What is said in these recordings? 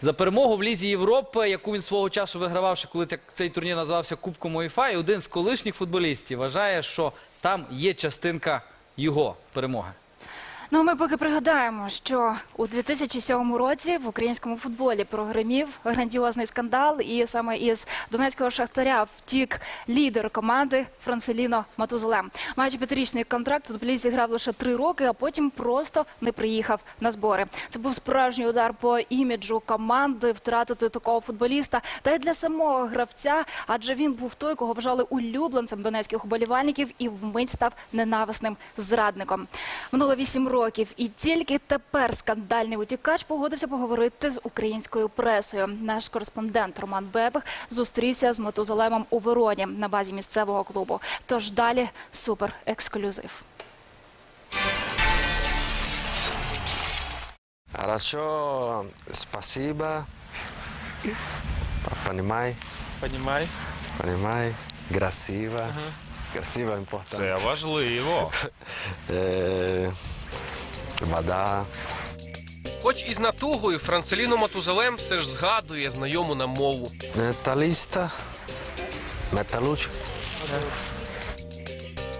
За перемогу в Лізі Європи, яку він свого часу вигравав, ще коли цей турнір називався Кубком УЄФА, і один з колишніх футболістів вважає, що там є частинка його перемоги. Ну, ми поки пригадаємо, що у 2007 році в українському футболі прогремів грандіозний скандал, і саме із донецького шахтаря втік лідер команди Франселіно Матузолем. Маючи п'ятирічний контракт, футболіст зіграв лише три роки, а потім просто не приїхав на збори. Це був справжній удар по іміджу команди втратити такого футболіста, та й для самого гравця, адже він був той, кого вважали улюбленцем донецьких уболівальників і вмить став ненависним зрадником. Минуло вісім років, і тільки тепер скандальний утікач погодився поговорити з українською пресою. Наш кореспондент Роман Бебех зустрівся з Мотозолемом у Вероні на базі місцевого клубу. Тож далі супер ексклюзив. Хорошо, спасибо. Понимай, Понімай. понимай. Красиво. Красиво Це important. важливо. Вода. Хоч і з натугою Францеліно Матузалем все ж згадує знайому нам мову. Металіста. Металуч.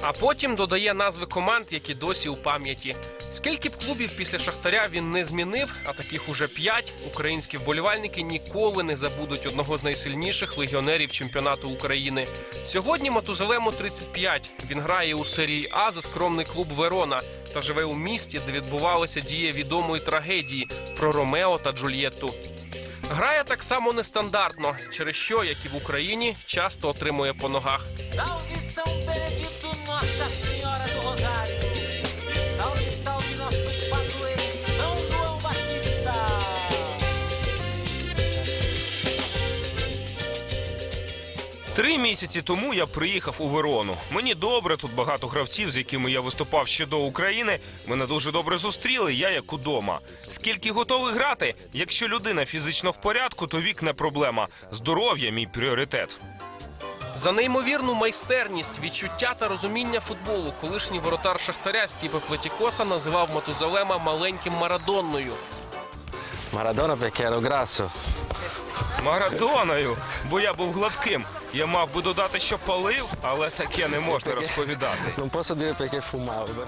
А потім додає назви команд, які досі у пам'яті. Скільки б клубів після Шахтаря він не змінив, а таких уже п'ять, українські вболівальники ніколи не забудуть одного з найсильніших легіонерів чемпіонату України. Сьогодні Матузалему 35. Він грає у серії А за скромний клуб Верона та живе у місті, де відбувалася дія відомої трагедії про Ромео та Джульєтту. Грає так само нестандартно, через що, як і в Україні, часто отримує по ногах. Три місяці тому я приїхав у Верону. Мені добре, тут багато гравців, з якими я виступав ще до України. Мене дуже добре зустріли. Я як удома. Скільки готовий грати? Якщо людина фізично в порядку, то вік не проблема. Здоров'я мій пріоритет. За неймовірну майстерність, відчуття та розуміння футболу колишній воротар Шахтаря Стіпе Плетікоса називав Матузалема маленьким Марадонною. Марадона ero grasso. Марадоною, бо я був гладким. Я мав би додати, що палив, але таке не можна розповідати. Ну posso dire perché fumavo.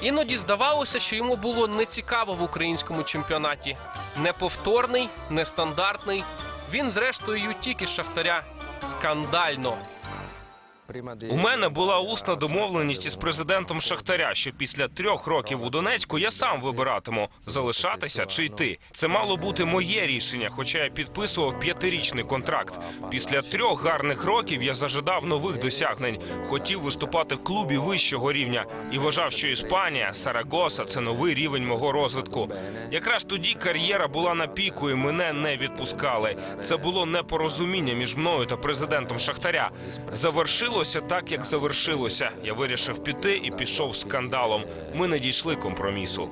Іноді здавалося, що йому було нецікаво в українському чемпіонаті. Неповторний, нестандартний. Він, зрештою, тільки Шахтаря скандально. У мене була усна домовленість із президентом Шахтаря, що після трьох років у Донецьку я сам вибиратиму залишатися чи йти. Це мало бути моє рішення, хоча я підписував п'ятирічний контракт. Після трьох гарних років я зажадав нових досягнень. Хотів виступати в клубі вищого рівня і вважав, що Іспанія, Сарагоса це новий рівень мого розвитку. Якраз тоді кар'єра була на піку, і мене не відпускали. Це було непорозуміння між мною та президентом Шахтаря. Завершилося так, як завершилося. Я вирішив піти і пішов скандалом. Ми не дійшли компромісу.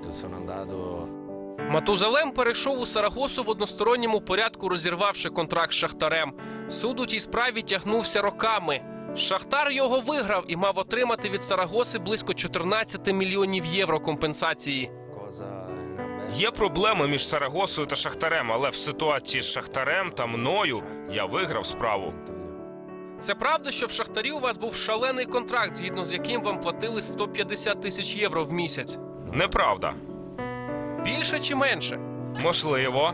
Матузалем перейшов у Сарагосу в односторонньому порядку, розірвавши контракт з Шахтарем. Суд у тій справі тягнувся роками. Шахтар його виграв і мав отримати від Сарагоси близько 14 мільйонів євро компенсації. Є проблеми між Сарагосою та Шахтарем, але в ситуації з Шахтарем та мною я виграв справу. Це правда, що в Шахтарі у вас був шалений контракт, згідно з яким вам платили 150 тисяч євро в місяць. Неправда. Більше чи менше? Можливо.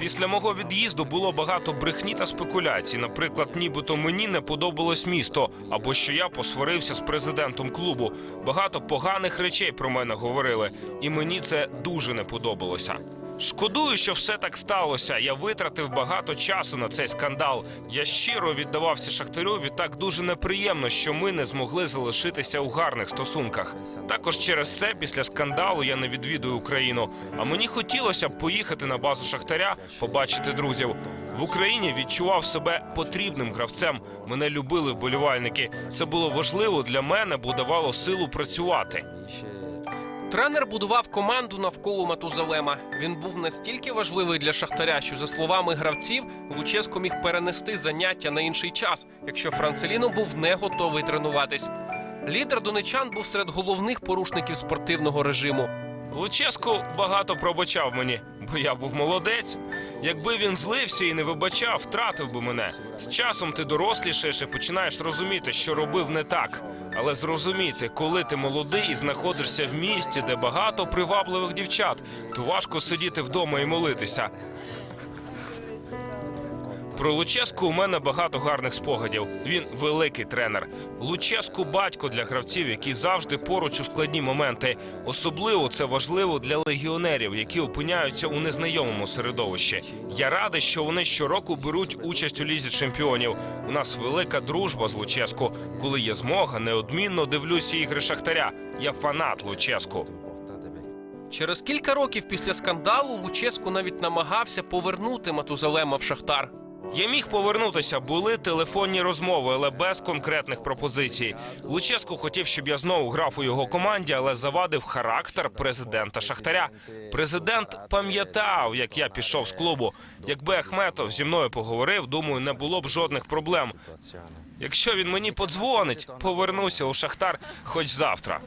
Після мого від'їзду було багато брехні та спекуляцій. Наприклад, нібито мені не подобалось місто, або що я посварився з президентом клубу. Багато поганих речей про мене говорили, і мені це дуже не подобалося. Шкодую, що все так сталося. Я витратив багато часу на цей скандал. Я щиро віддавався Шахтарю. Відтак дуже неприємно, що ми не змогли залишитися у гарних стосунках. Також через це, після скандалу, я не відвідую Україну. А мені хотілося б поїхати на базу Шахтаря, побачити друзів. В Україні відчував себе потрібним гравцем. Мене любили вболівальники. Це було важливо для мене, бо давало силу працювати. Тренер будував команду навколо Матузалема. Він був настільки важливий для Шахтаря, що, за словами гравців, Луческо міг перенести заняття на інший час, якщо Францеліно був не готовий тренуватись. Лідер донечан був серед головних порушників спортивного режиму. Луческу багато пробачав мені, бо я був молодець. Якби він злився і не вибачав, втратив би мене. З часом ти дорослішаєш і починаєш розуміти, що робив не так. Але зрозуміти, коли ти молодий і знаходишся в місті, де багато привабливих дівчат, то важко сидіти вдома і молитися. Про Луческу у мене багато гарних спогадів. Він великий тренер. Луческу батько для гравців, які завжди поруч у складні моменти. Особливо це важливо для легіонерів, які опиняються у незнайомому середовищі. Я радий, що вони щороку беруть участь у лізі чемпіонів. У нас велика дружба з Луческу. Коли є змога, неодмінно дивлюся ігри Шахтаря. Я фанат Луческу. Через кілька років після скандалу Луческу навіть намагався повернути Матузалема в Шахтар. Я міг повернутися, були телефонні розмови, але без конкретних пропозицій. Луческу хотів, щоб я знову грав у його команді, але завадив характер президента Шахтаря. Президент пам'ятав, як я пішов з клубу. Якби Ахметов зі мною поговорив, думаю, не було б жодних проблем. Якщо він мені подзвонить, повернуся у Шахтар хоч завтра.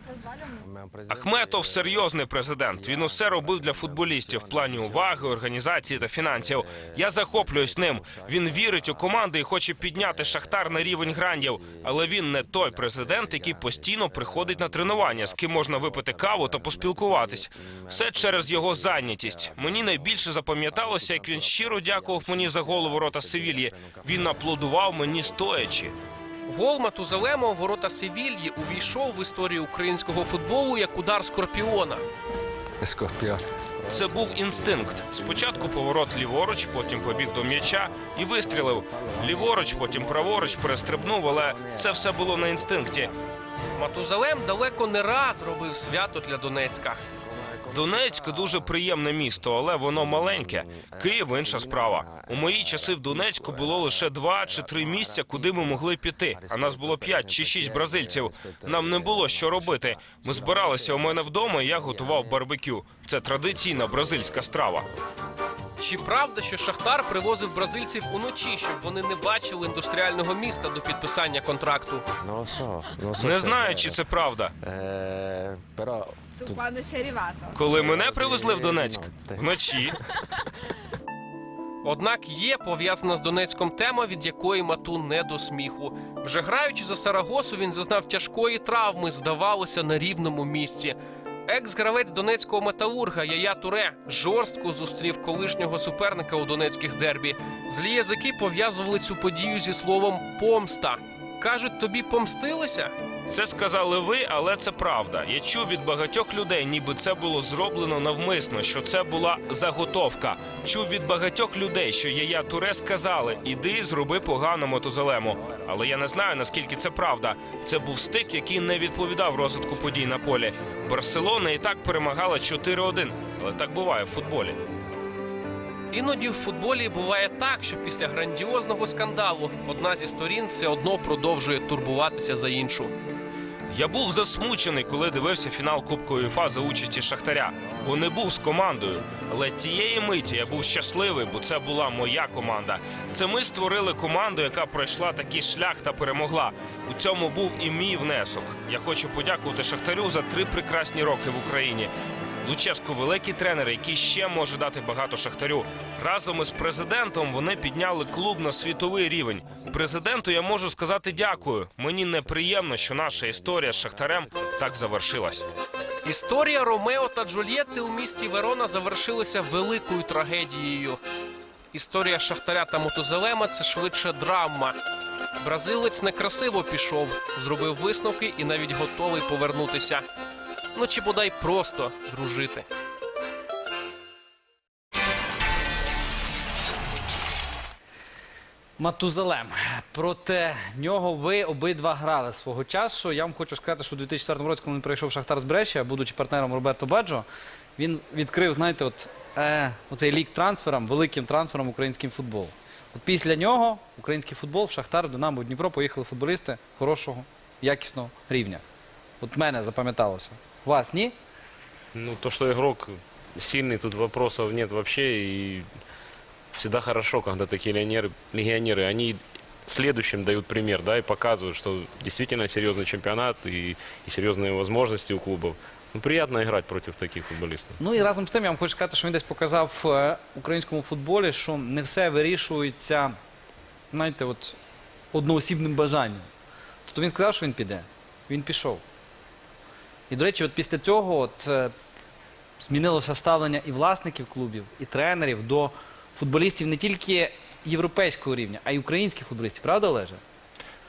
Ахметов серйозний президент. Він усе робив для футболістів в плані уваги, організації та фінансів. Я захоплююсь ним. Він вірить у команду і хоче підняти шахтар на рівень грандів. Але він не той президент, який постійно приходить на тренування, з ким можна випити каву та поспілкуватись. Все через його зайнятість. Мені найбільше запам'яталося, як він щиро дякував мені за гол у ворота Севільї. Він аплодував мені стоячи. Гол Матузалема у ворота Севільї увійшов в історію українського футболу як удар скорпіона. Scorpione. Це був інстинкт. Спочатку поворот ліворуч, потім побіг до м'яча і вистрілив. Ліворуч, потім праворуч, перестрибнув, але це все було на інстинкті. Матузалем далеко не раз робив свято для Донецька. Донецьк дуже приємне місто, але воно маленьке. Київ інша справа. У мої часи в Донецьку було лише два чи три місця, куди ми могли піти. А нас було п'ять чи шість бразильців. Нам не було що робити. Ми збиралися у мене вдома, і я готував барбекю. Це традиційна бразильська страва. Чи правда, що Шахтар привозив бразильців уночі, щоб вони не бачили індустріального міста до підписання контракту? Non so Не знаю, чи це правда. Arrivato? Коли мене привезли в Донецьк вночі. Однак є пов'язана з Донецьком тема, від якої мату не до сміху. Вже граючи за Сарагосу, він зазнав тяжкої травми, здавалося, на рівному місці. Екс-гравець донецького металурга Яя Туре жорстко зустрів колишнього суперника у донецьких дербі. Злі язики пов'язували цю подію зі словом помста. Кажуть, тобі помстилися? Це сказали ви, але це правда. Я чув від багатьох людей, ніби це було зроблено навмисно, що це була заготовка. Чув від багатьох людей, що Яя Туре сказали: іди, зроби погано мотозелему. Але я не знаю наскільки це правда. Це був стик, який не відповідав розвитку подій на полі. Барселона і так перемагала 4-1, але так буває в футболі. Іноді в футболі буває так, що після грандіозного скандалу одна зі сторін все одно продовжує турбуватися за іншу. Я був засмучений, коли дивився фінал Кубку УЄФА за участі Шахтаря, бо не був з командою. Але тієї миті я був щасливий, бо це була моя команда. Це ми створили команду, яка пройшла такий шлях та перемогла. У цьому був і мій внесок. Я хочу подякувати Шахтарю за три прекрасні роки в Україні. Луческо великий тренер, який ще може дати багато шахтарю. Разом із президентом вони підняли клуб на світовий рівень. Президенту я можу сказати дякую. Мені неприємно, що наша історія з шахтарем так завершилась. Історія Ромео та Джульєтти у місті Верона завершилася великою трагедією. Історія Шахтаря та Мотозелема це швидше драма. Бразилець некрасиво пішов, зробив висновки і навіть готовий повернутися. Ну чи бодай просто дружити. Матузалем. Проти нього ви обидва грали свого часу. Я вам хочу сказати, що у 2004 році, коли він прийшов Шахтар з Брешія, будучи партнером Роберто Баджо, він відкрив, знаєте, от, е, оцей лік трансферам, великим трансфером українським футбол. От після нього український футбол в Шахтар, Динамо, Дніпро поїхали футболісти хорошого, якісного рівня. От мене запам'яталося. Вас ні? Ну, то, что игрок сильный, тут вопросов нет вообще. И всегда хорошо, когда такие легионеры, легионеры они следующим дают пример, да, и показывают, что действительно серьезный чемпионат и, и серьезные возможности у клубов. Ну, приятно играть против таких футболистов. Ну і разом з тим я вам хочу сказати, що він десь показав е, українському футболі, що не все вирішується, знаєте, от одноосібним бажанням. Тобто він сказав, що він піде. Він пішов. І, до речі, от після цього от, е, змінилося ставлення і власників клубів, і тренерів до футболістів не тільки європейського рівня, а й українських футболістів. Правда, Олеже?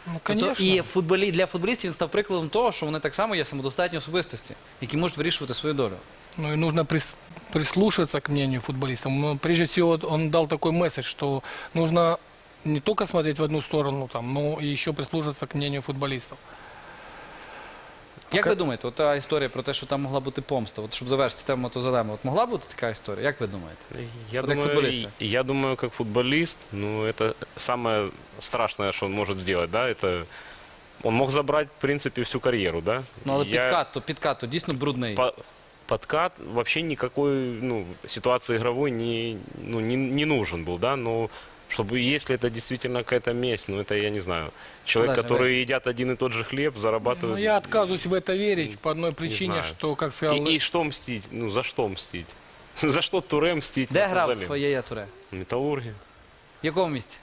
Ну, Тобто і футболі... для футболістів він став прикладом того, що вони так само є самодостатні особистості, які можуть вирішувати свою долю. Ну и нужно прис- прислушаться к мнению футболистов. Но прежде всего он дал такой месседж, что нужно не только смотреть в одну сторону, там, но и еще прислушаться к мнению футболистов. Як Пока- ви думаєте, от та історія про те, що там могла бути помста, от щоб завершити тему Мотозалема, от могла бути така історія? Як ви думаєте? Я Вот как думаю, футболиста. и- я думаю, как футболист, ну, это самое страшное, что он может сделать, да, это он мог забрать, в принципе, всю карьеру, да. Ну, але Я- підкат, то підкат, то дійсно брудний. по- подкат вообще никакой ну, ситуации игровой не, ну, не, не нужен был, да, но чтобы, если это действительно какая-то месть, ну, это я не знаю. Человек, да, который едят один и тот же хлеб, зарабатывает... Но я отказываюсь в это верить по одной причине, знаю. что, как сказал... И, и что мстить? Ну, за что мстить? За что Туре мстить? Де грав Мотозалем? Яя Туре? Металлурги. В якому місті?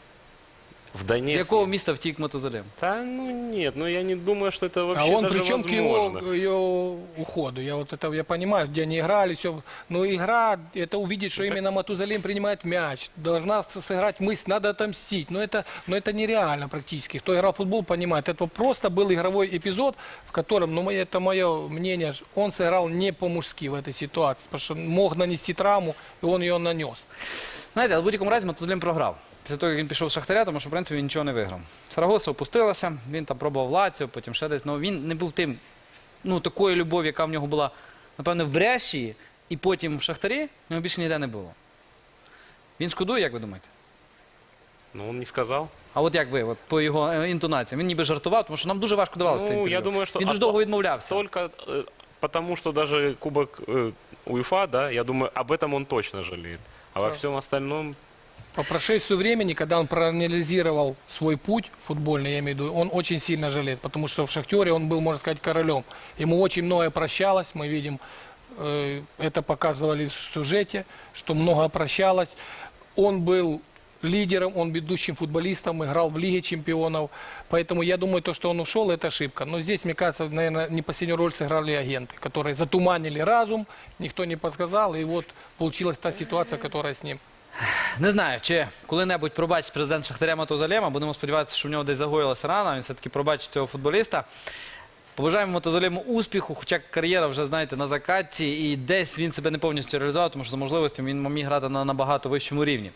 В З Донецке. якого міста втік Мотозалем? Да, ну нет, ну я не думаю, что это А вообще он даже причем к его, возможно. ее уходу. Я вот это я понимаю, где они играли, все. Но игра, это увидеть, что Ну, так- именно Матузалим принимает мяч, должна с- сыграть мысль, надо отомстить. Но это, но это нереально практически. Кто играл в футбол, понимает. Это просто был игровой эпизод, в котором, ну мое- это мое мнение, он сыграл не по-мужски в этой ситуации, потому что мог нанести травму, и он ее нанес. Знаєте, але в будь-якому разі Мотозалем програв. Після того, як він пішов в Шахтаря, тому що, в принципі, він нічого не виграв. Сарагоса опустилася, він там пробував Лаціо, потім ще десь. Ну, він не був тим, ну, такою любов'ю, яка в нього була, напевно, в Бреші, і потім в Шахтарі, в нього більше ніде не було. Він шкодує, як ви думаєте? Ну он не сказал. А от як ви, от по його е, інтонаціям? Він ніби жартував, тому що нам дуже важко давалося це Ну, інтерв'ю. я думаю, что Він дуже от- довго відмовлявся. Только э, потому, что даже Кубок э, УЕФА, да, я думаю, об этом он точно жалеет. А во Да. всем остальном, По прошествию времени, когда он проанализировал свой путь футбольный, я имею в виду, он очень сильно жалеет, потому что в «Шахтере» он был, можно сказать, королем. Ему очень многое прощалось, мы видим, э, это показывали в сюжете, что много прощалось. Он был лидером, он ведущим футболистом, играл в Лиге чемпионов. Поэтому я думаю, то, что он ушел, это ошибка. Но здесь, мне кажется, наверное, не последнюю роль сыграли агенты, которые затуманили разум, никто не подсказал, и вот получилась та ситуация, которая с ним. Не знаю, чи коли-небудь пробачить президент Шахтаря Мотозалема. Будемо сподіватися, що в нього десь загоїлася рана. Він все-таки пробачить цього футболіста. Побажаємо Мотозалему успіху, хоча кар'єра вже, знаєте, на закаті, і десь він себе не повністю реалізував, тому що за можливостями він міг грати на набагато вищому рівні.